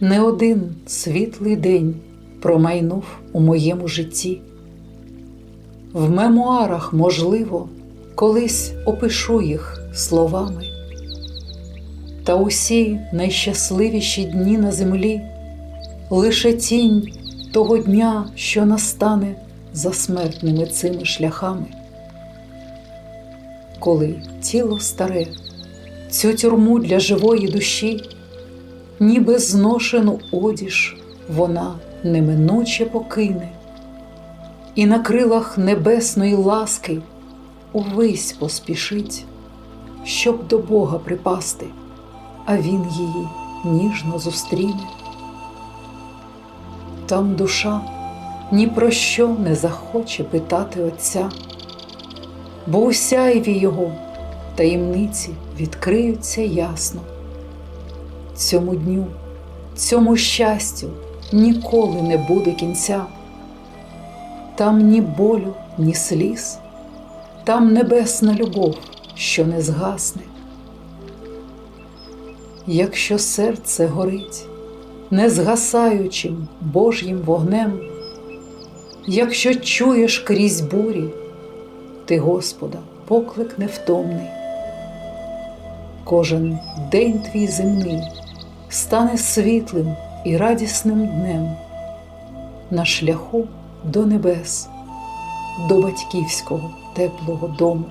Не один світлий день промайнув у моєму житті. В мемуарах, можливо, колись опишу їх словами. Та усі найщасливіші дні на землі лише тінь того дня, що настане за смертними цими шляхами. Коли тіло старе, цю тюрму для живої душі, ніби зношену одіж вона неминуче покине, і на крилах небесної ласки увесь поспішить, щоб до Бога припасти, а Він її ніжно зустріне. Там душа ні про що не захоче питати Отця, бо у сяйві його таємниці відкриються ясно. Цьому дню, цьому щастю ніколи не буде кінця. Там ні болю, ні сліз, там небесна любов, що не згасне. Якщо серце горить не згасаючим Божнім вогнем, якщо чуєш крізь бурі, ти Господа поклик невтомний, кожен день твій земний стане світлим і радісним днем на шляху до небес, до батьківського теплого дому.